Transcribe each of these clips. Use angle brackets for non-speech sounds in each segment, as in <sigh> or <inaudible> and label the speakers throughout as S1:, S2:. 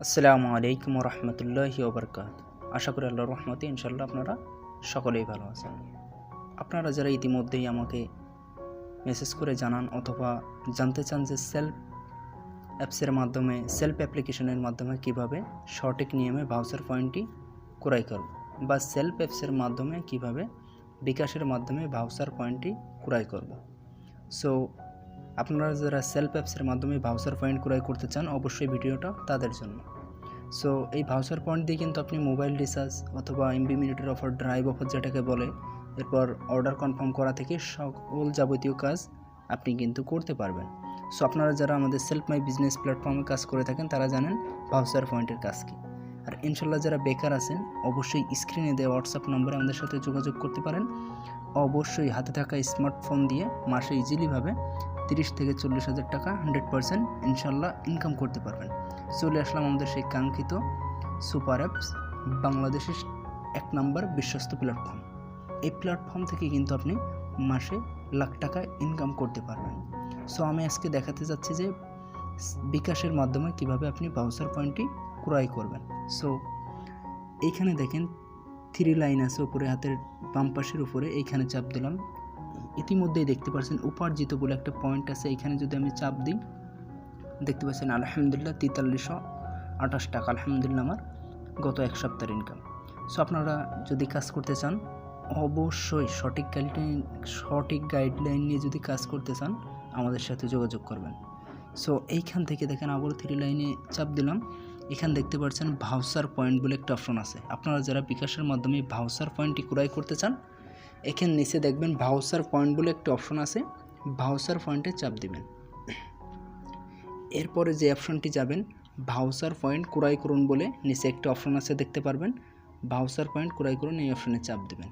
S1: আসসালামু আলাইকুম রহমতুল্লাহ ওবরকাত। আশা করি আল্লাহর রহমতে ইনশাল্লাহ আপনারা সকলেই ভালো আছেন। আপনারা যারা ইতিমধ্যেই আমাকে মেসেজ করে জানান অথবা জানতে চান যে সেলফ অ্যাপসের মাধ্যমে সেলফ অ্যাপ্লিকেশনের মাধ্যমে কীভাবে সঠিক নিয়মে ভাউচার পয়েন্টটি ক্রয় করব বা সেলফ অ্যাপসের মাধ্যমে কীভাবে বিকাশের মাধ্যমে ভাউচার পয়েন্টটি ক্রয় করব। সো আপনারা যারা সেলফ অ্যাপসের মাধ্যমে ভাউচার পয়েন্ট ক্রয় করতে চান, অবশ্যই ভিডিওটা তাদের জন্য। সো এই ভাউচার পয়েন্ট দিয়ে কিন্তু আপনি মোবাইল রিচার্জ অথবা এমবি মিনিটের অফার ড্রাইভ অফার যেটাকে বলে, এরপর অর্ডার কনফার্ম করা থেকে সকল যাবতীয় কাজ আপনি কিন্তু করতে পারবেন। সো আপনারা যারা আমাদের সেলফ মাই বিজনেস প্ল্যাটফর্মে কাজ করে থাকেন, তারা জানেন ভাউচার পয়েন্টের কাজ কী। আর ইনশাল্লাহ যারা বেকার আছেন, অবশ্যই স্ক্রিনে দেওয়া হোয়াটসঅ্যাপ নম্বরে আমাদের সাথে যোগাযোগ করতে পারেন। অবশ্যই হাতে থাকা স্মার্টফোন দিয়ে মাসে ইজিলিভাবে তিরিশ থেকে চল্লিশ হাজার টাকা হান্ড্রেড পারসেন্ট ইনশাল্লাহ ইনকাম করতে পারবেন। চলে আসলাম আমাদের সেই কাঙ্ক্ষিত সুপার অ্যাপস বাংলাদেশের এক নম্বর বিশ্বস্ত প্ল্যাটফর্ম এই প্ল্যাটফর্ম থেকে কিন্তু আপনি মাসে লাখ টাকা ইনকাম করতে পারবেন। সো আমি আজকে দেখাতে যাচ্ছি যে বিকাশের মাধ্যমে কীভাবে আপনি ভাউচার পয়েন্টটি ক্রয় করবেন। সো এইখানে দেখেন থ্রি লাইন আছে, উপরে হাতের বাম পাশের উপরে এইখানে চাপ দিলাম। ইতিমধ্যেই দেখতে পাচ্ছেন উপার্জিত বলে একটা পয়েন্ট আছে। এখানে যদি আমি চাপ দিই, দেখতে পাচ্ছেন আলহামদুলিল্লাহ তেতাল্লিশশো আঠাশ টাকা, আলহামদুলিল্লাহ আমার গত এক সপ্তাহের ইনকাম সো আপনারা যদি কাজ করতে চান, অবশ্যই সঠিক গাইডলাইন সঠিক গাইডলাইন নিয়ে যদি কাজ করতে চান, আমাদের সাথে যোগাযোগ করবেন। সো এইখান থেকে দেখেন আবার থ্রি লাইনে চাপ দিলাম। এখানে দেখতে পাচ্ছেন ভাউসার পয়েন্ট বলে একটা অপশন আছে। আপনারা যারা বিকাশের মাধ্যমে ভাউসার পয়েন্টটি ক্রয় করতে চান এখানে নিচে দেখবেন ভাউসার পয়েন্ট বলে একটা অপশন আছে। ভাউসার পয়েন্টে চাপ দিবেন। এরপরে যে অপশনটি যাবেন ভাউসার পয়েন্ট ক্রয় করুন বলে নিচে একটা অপশন আছে দেখতে পারবেন। ভাউসার পয়েন্ট ক্রয় করুন, এই অপশনে চাপ দেবেন।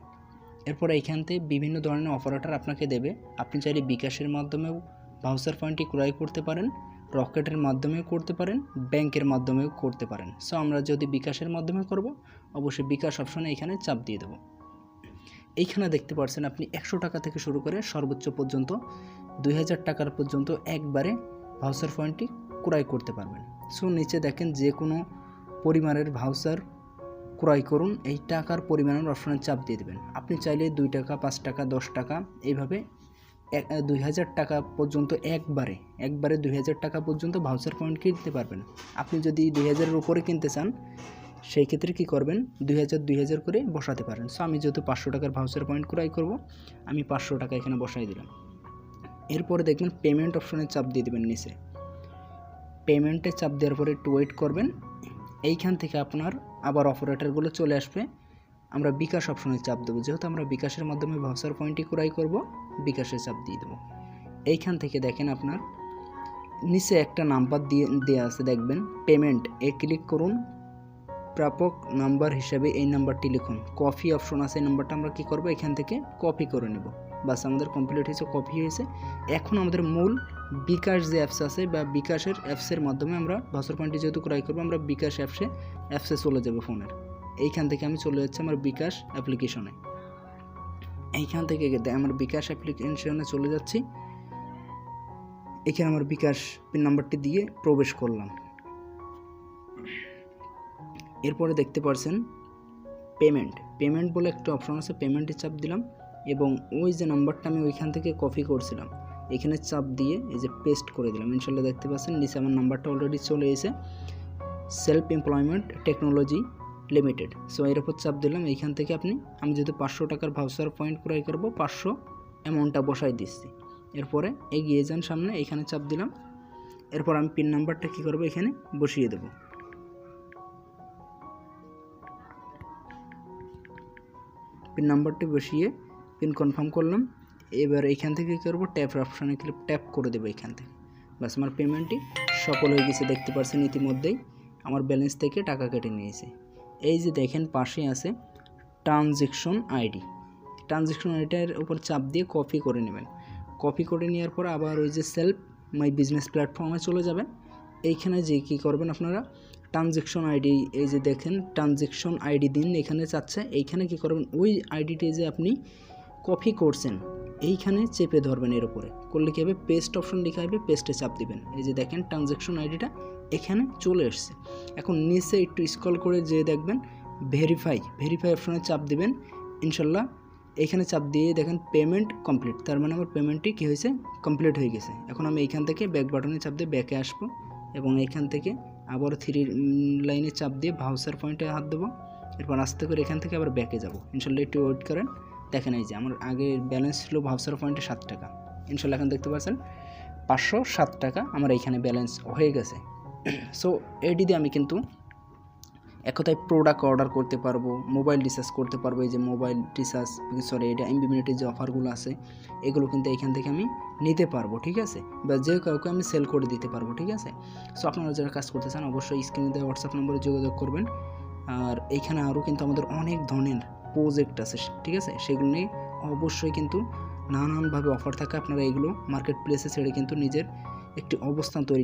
S1: এরপরে এইখান থেকে বিভিন্ন ধরনের অপারেটর আপনাকে দেবে। আপনি চাইলে বিকাশের মাধ্যমেও ভাউসার পয়েন্টটি ক্রয় করতে পারেন, রকেটের মাধ্যমেও করতে পারেন, ব্যাংকের মাধ্যমেও করতে পারেন। সো আমরা যদি বিকাশের মাধ্যমে করব, অবশ্যই বিকাশ অপশনে এখানে চাপ দিয়ে দেবো। এইখানে দেখতে পাচ্ছেন আপনি একশো টাকা থেকে শুরু করে সর্বোচ্চ পর্যন্ত দুই হাজার টাকার পর্যন্ত একবারে ভাউচার পয়েন্টটি ক্রয় করতে পারবেন। সো নিচে দেখেন যে কোনো পরিমাণের ভাউচার ক্রয় করুন, এই টাকার পরিমাণের অপশনে চাপ দিয়ে দেবেন। আপনি চাইলে দুই টাকা, পাঁচ টাকা, দশ টাকা এইভাবে দুই হাজার টাকা পর্যন্ত একবারে একবারে দুই হাজার টাকা পর্যন্ত ভাউচার পয়েন্ট কিনতে পারবেন। আপনি যদি দুই হাজারের উপরে কিনতে চান সেই ক্ষেত্রে কী করবেন? দুই হাজার দুই হাজার করে বসাতে পারেন। সো আমি যেহেতু পাঁচশো টাকার ভাউচার পয়েন্ট ক্রয় করব, আমি পাঁচশো টাকা এখানে বসাই দিলাম। এরপরে দেখবেন পেমেন্ট অপশনে চাপ দিয়ে দেবেন নিচে। পেমেন্টে চাপ দেওয়ার পরে একটু ওয়েট করবেন। এইখান থেকে আপনার আবার অপারেটরগুলো চলে আসবে। আমরা বিকাশ অপশনে চাপ দেবো। যেহেতু আমরা বিকাশের মাধ্যমে ভাউচার পয়েন্টটি ক্রয় করব বিকাশে চাপ দিয়ে দেবো। এইখান থেকে দেখেন আপনার নিচে একটা নাম্বার দিয়ে দেওয়া আছে। দেখবেন পেমেন্ট এ ক্লিক করুন। প্রাপক নাম্বার হিসাবে এই নাম্বারটি লিখুন। কপি অপশন আছে এই নাম্বারটা আমরা কী করব? এখান থেকে কপি করে নেব। বাস, আমাদের কমপ্লিট হয়েছে, কপি হয়েছে। এখন আমাদের মূল বিকাশ যে অ্যাপস আছে বা বিকাশের অ্যাপসের মাধ্যমে আমরা বছর পয়েন্টটি যেহেতু ক্রয় করব, আমরা বিকাশ অ্যাপসে অ্যাপসে চলে যাব ফোনের এইখান থেকে আমি চলে যাচ্ছি আমার বিকাশ অ্যাপ্লিকেশনে এইখান থেকে আমার বিকাশ অ্যাপ্লিকেশনে চলে যাচ্ছি। এখানে আমার বিকাশ পিন নাম্বারটি দিয়ে প্রবেশ করলাম। এরপরে দেখতে পারছেন পেমেন্ট পেমেন্ট বলে একটা অপশন আছে পেমেন্টে চাপ দিলাম এবং ওই যে নাম্বারটা আমি ওইখান থেকে কপি করছিলাম, এখানে চাপ দিয়ে এই যে পেস্ট করে দিলাম। ইনশাল্লাহ দেখতে পাচ্ছেন নিচে আমার নাম্বারটা অলরেডি চলে এসে self employment technology limited so এর উপর চাপ দিলাম এইখান থেকে আপনি, আমি যেহেতু পাঁচশো টাকার ভাউচার পয়েন্ট ক্রয় করব, পাঁচশো অ্যামাউন্টটা বসাই দিচ্ছি। এরপরে এগিয়ে যান সামনে, এখানে চাপ দিলাম। এরপর আমি পিন নাম্বারটা কী করব, এখানে বসিয়ে দেবো। পিন নাম্বারটি বসিয়ে পিন কনফার্ম করলাম। এবার এইখান থেকে কী করব? ট্যাপ অপশানে ক্লিক ট্যাপ করে দেবো এখান থেকে। বাস আমার পেমেন্টটি সফল হয়ে গেছে, দেখতে পাচ্ছেন ইতিমধ্যেই। আমার ব্যালেন্স থেকে টাকা কেটে নিয়েছে। এই যে দেখেন পাশে আছে ট্রানজেকশন আইডি ট্রানজেকশন আইডিটার উপর চাপ দিয়ে কপি করে নেবেন। কপি করে নেওয়ার পর আবার ওই যে সেলফ মাই বিজনেস প্ল্যাটফর্মে চলে যাবেন। এইখানে যে কী করবেন আপনারা? ট্রানজেকশন আইডি, এই যে দেখেন, ট্রানজেকশন আইডি দিন এখানে চাচ্ছে। এইখানে কি করবেন? ওই আইডিটি যে আপনি কপি করছেন, এইখানে চেপে ধরবেন এর উপরে। করলে কী হবে? পেস্ট অপশন লেখা হবে, পেস্টে চাপ দিবেন। এই যে দেখেন, ট্রানজেকশন আইডিটা এখানে চলে এসছে। এখন নিচে একটু স্ক্রল করে যে দেখবেন, ভেরিফাই ভেরিফাই অপশনে চাপ দিবেন। ইনশাল্লাহ এখানে চাপ দিয়ে দেখেন, পেমেন্ট কমপ্লিট। তার মানে আমার পেমেন্টটি কী হয়েছে? কমপ্লিট হয়ে গেছে। এখন আমি এইখান থেকে ব্যাক বাটনে চাপ দিয়ে ব্যাকে আসব এবং এইখান থেকে আবার থ্রি লাইনে চাপ দিয়ে ভাউসার পয়েন্টে হাত দেবো। এরপর আস্তে করে এখান থেকে আবার ব্যাকে যাব। ইনশাল্লাহ একটু ওয়েট করেন। দেখেন এই যে আমার আগে ব্যালেন্স ছিল ভাউসার পয়েন্টে সাত টাকা। ইনশাল্লাহ এখন দেখতে পাচ্ছেন, পাঁচশো সাত টাকা আমার এইখানে ব্যালেন্স হয়ে গেছে। <clears throat> সো এডি দিয়ে আমি কিন্তু এক কথায় প্রোডাক্ট অর্ডার করতে পারব মোবাইল রিচার্জ করতে পারব, এই যে মোবাইল রিচার্জ সরি এটা এমবিমিনিটির যে অফারগুলো আছে, এগুলো কিন্তু এখান থেকে আমি নিতে পারব, ঠিক আছে? বা যে কাউকে আমি সেল করে দিতে পারব, ঠিক আছে? সো আপনারা যারা কাজ করতে চান, অবশ্যই স্ক্রিনে দেওয়া হোয়াটসঅ্যাপ নম্বরে যোগাযোগ করবেন। আর এইখানে আরও কিন্তু আমাদের অনেক ধরনের প্রজেক্ট আছে, ঠিক আছে? সেগুলো নিয়ে অবশ্যই কিন্তু নানানভাবে অফার থাকে। আপনারা এগুলো মার্কেট প্লেসে ছেড়ে কিন্তু নিজের একটি অবস্থান তৈরি